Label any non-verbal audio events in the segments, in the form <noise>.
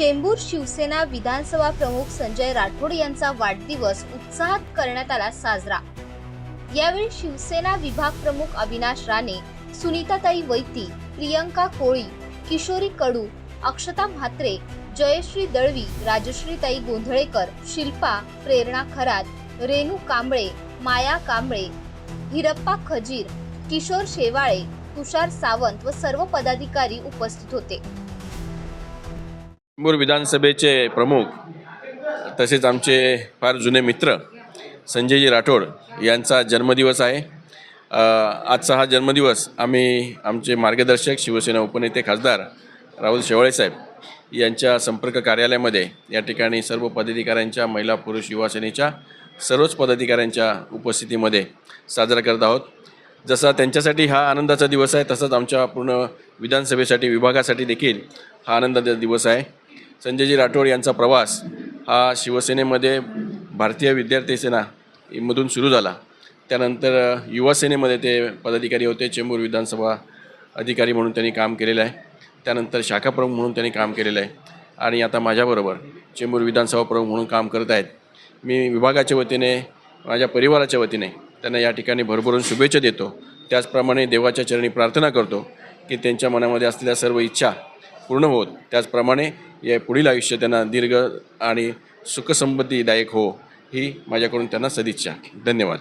चेंबूर शिवसेना विधानसभा प्रमुख संजय राठोड यांचा वाढदिवस उत्साहात करण्यात आला साजरा. यावेळी शिवसेना विभाग प्रमुख अविनाश राणे सुनीताताई वैती प्रियंका कोळी किशोरी कडू अक्षता म्हात्रे जयश्री दळवी राजश्रीताई गोंधळेकर शिल्पा प्रेरणा खरात रेणू कांबळे माया कांबळे हिरप्पा खजीर किशोर शेवाळे तुषार सावंत व सर्व पदाधिकारी उपस्थित होते. चेंबूर विधानसभेचे प्रमुख तसेच आमचे फार जुने मित्र संजयजी राठोड यांचा जन्मदिवस आहे. आजचा हा जन्मदिवस आम्ही आमचे मार्गदर्शक शिवसेना उपनेते खासदार राहुल शेवाळे साहेब यांच्या संपर्क कार्यालयामध्ये या ठिकाणी सर्व पदाधिकाऱ्यांच्या महिला पुरुष युवा सेनेच्या सर्वच पदाधिकाऱ्यांच्या उपस्थितीमध्ये साजरा करत आहोत. जसा त्यांच्यासाठी हा आनंदाचा दिवस आहे तसंच आमच्या पूर्ण विधानसभेसाठी विभागासाठी देखील हा आनंदाचा दिवस आहे. संजयजी राठोड यांचा प्रवास हा शिवसेनेमध्ये भारतीय विद्यार्थी सेना मधून सुरू झाला. त्यानंतर युवासेनेमध्ये ते पदाधिकारी होते. चेंबूर विधानसभा अधिकारी म्हणून त्यांनी काम केलेलं आहे. त्यानंतर शाखाप्रमुख म्हणून त्यांनी काम केलेलं आहे. आणि आता माझ्याबरोबर चेंबूर विधानसभा प्रमुख म्हणून काम करत आहेत. मी विभागाच्या वतीने माझ्या परिवाराच्या वतीने त्यांना या ठिकाणी भरभरून शुभेच्छा देतो. त्याचप्रमाणे देवाच्या चरणी प्रार्थना करतो की त्यांच्या मनामध्ये असलेल्या सर्व इच्छा पूर्ण होत. त्याचप्रमाणे या पुढील आयुष्य त्यांना दीर्घ आणि सुखसंपत्तीदायक हो ही माझ्याकडून त्यांना सदिच्छा. धन्यवाद.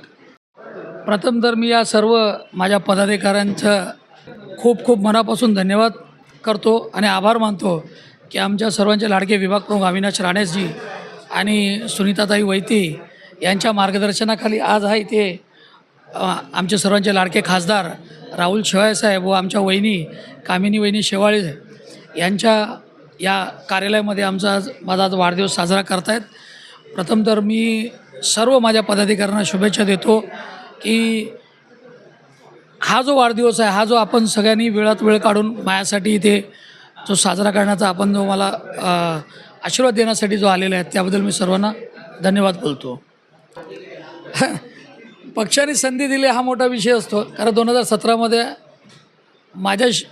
प्रथम तर मी या सर्व माझ्या पदाधिकाऱ्यांचं खूप खूप मनापासून धन्यवाद करतो आणि आभार मानतो की आमच्या सर्वांचे लाडके विभाग प्रमुख अविनाश राणेसजी आणि सुनीताताई वैती यांच्या मार्गदर्शनाखाली आज आहे ते आमचे सर्वांचे लाडके खासदार राहुल शेवाळे साहेब व आमच्या वहिनी कामिनी वहिनी शेवाळे यांच्या या कार्यालयामध्ये आमचा आज माझा आज वाढदिवस साजरा करतायत. प्रथम तर मी सर्व माझ्या पदाधिकाऱ्यांना शुभेच्छा देतो की हा जो वाढदिवस आहे हा जो आपण सगळ्यांनी वेळात वेळ काढून माझ्यासाठी इथे जो साजरा करण्याचा आपण जो मला आशीर्वाद देण्यासाठी जो आलेला आहे त्याबद्दल मी सर्वांना धन्यवाद बोलतो. <laughs> पक्षाने संधी दिली हा मोठा विषय असतो. कारण दोन हजार सतरामध्ये माझ्या शि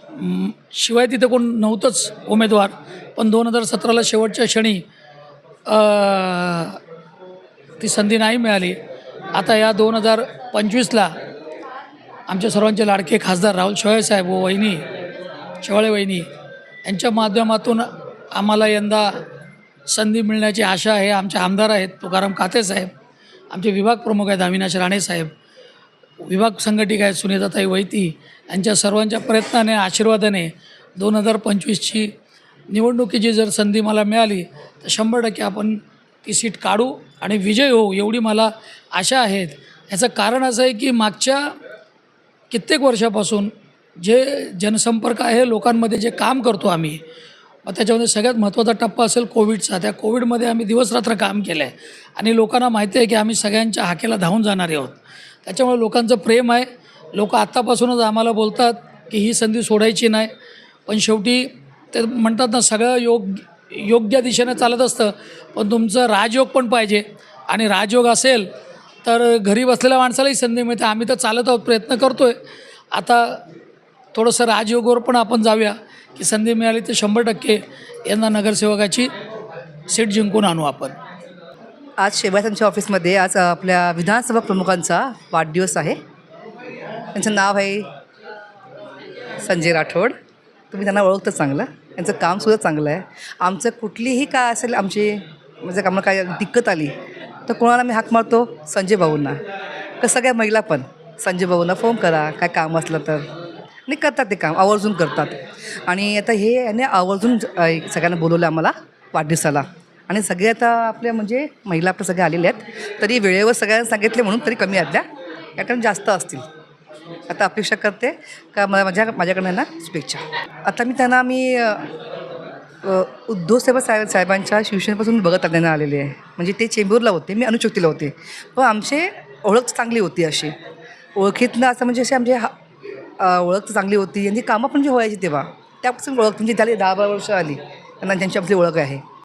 शिवाय तिथे कोण नव्हतंच उमेदवार पण दोन हजार सतराला शेवटच्या क्षणी ती संधी नाही मिळाली. आता या दोन हजार पंचवीसला आमच्या सर्वांचे लाडके खासदार राहुल शेवाळे साहेब व वहिनी शेवाळे वहिनी यांच्या माध्यमातून आम्हाला यंदा संधी मिळण्याची आशा आहे. आमचे आमदार आहेत तुकाराम काते साहेब आमचे विभाग प्रमुख आहेत अविनाश राणे साहेब विभाग संघटिका आहेत सुनीताताई वैती यांच्या सर्वांच्या प्रयत्नाने आशीर्वादाने दोन हजार पंचवीसची निवडणुकीची जर संधी मला मिळाली तर शंभर टक्के आपण ती सीट काढू आणि विजय होऊ एवढी मला आशा आहेत. याचं कारण असं आहे की मागच्या कित्येक वर्षापासून जे जनसंपर्क आहे लोकांमध्ये जे काम करतो आम्ही मग त्याच्यामध्ये सगळ्यात महत्त्वाचा टप्पा असेल कोविडचा. त्या कोविडमध्ये आम्ही दिवसरात्र काम केलं आहे आणि लोकांना माहिती आहे की आम्ही सगळ्यांच्या हाकेला धावून जाणारे आहोत. त्याच्यामुळे लोकांचं प्रेम आहे. लोक आत्तापासूनच आम्हाला बोलतात की ही संधी सोडायची नाही. पण शेवटी ते म्हणतात ना सगळं योग योग्य दिशेनं चालत असतं. पण तुमचं राजयोग पण पाहिजे. आणि राजयोग असेल तर घरी बसलेल्या माणसालाही संधी मिळते. आम्ही तर चालत आहोत प्रयत्न करतो आहे आता थोडंसं राजयोगावर पण आपण जाऊया की संधी मिळाली तर शंभर टक्के यांना नगरसेवकाची सीट जिंकून आणू आपण. आज शेवाळ्यांच्या ऑफिसमध्ये आज आपल्या विधानसभा प्रमुखांचा वाढदिवस आहे. त्यांचं नाव आहे संजय राठोड. तुम्ही त्यांना ओळखतं चांगलं. त्यांचं कामसुद्धा चांगलं आहे. आमचं कुठलीही काय असेल आमची म्हणजे आम्हाला काय दिक्कत आली तर कोणाला मी हाक मारतो? संजय भाऊंना. का सगळ्या महिला पण. संजय भाऊंना फोन करा. काय काम असलं तर. आणि करतात ते काम. आवर्जून करतात. आणि आता हे याने आवर्जून सगळ्यांना बोलवलं आम्हाला वाढदिवसाला. आणि सगळे आता आपल्या म्हणजे महिला आपल्या सगळ्या आलेल्या आहेत. तरी वेळेवर सगळ्यांना सांगितले म्हणून तरी कमी आल्या कारण जास्त असतील. आता अपेक्षा करते का मला माझ्या माझ्याकडनं ना शुभेच्छा. आता मी त्यांना मी उद्धव साहेब साहेब साहेबांच्या शिवसेनेपासून बघत आल्यानं आलेले आहे. म्हणजे ते चेंबूरला होते मी अनुशक्तीला होते. पण आमचे ओळख चांगली होती अशी. ओळखीतनं असं म्हणजे असे आमचे हा ओळख चांगली होती. आणि कामं पण जे व्हायची तेव्हा त्यापासून ओळख म्हणजे झाली दहा बारा वर्ष आली. त्यांना त्यांची आपली ओळख आहे.